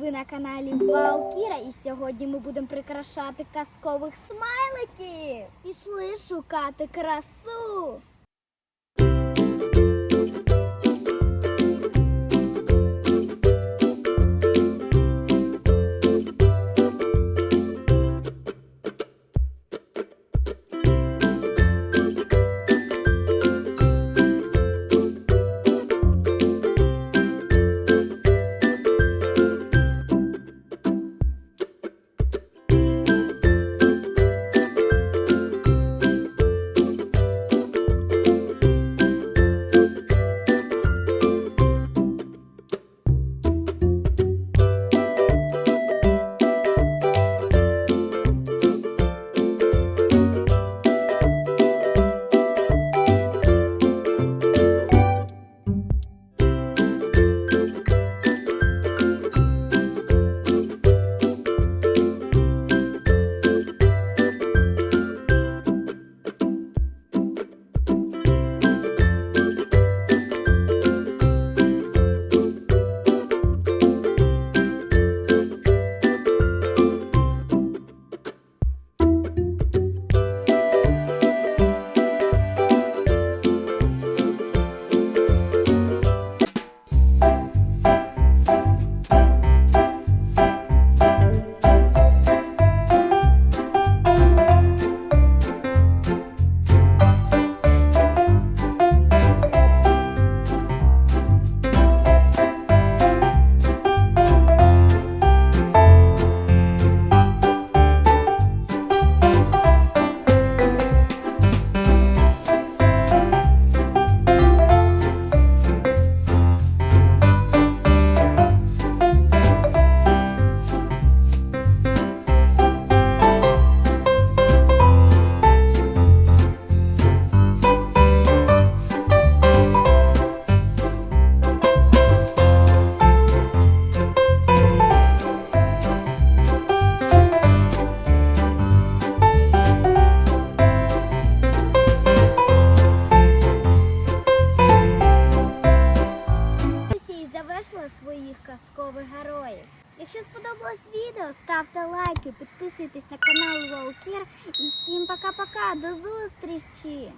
ви на каналі Ваукіра, і сьогодні ми будемо прикрашати казкових смайликів. Пішли шукати красу. Завершили своїх казкових героїв. Якщо сподобалось відео, ставте лайки, підписуйтесь на канал Волкір. і всім пока-пока, до зустрічі!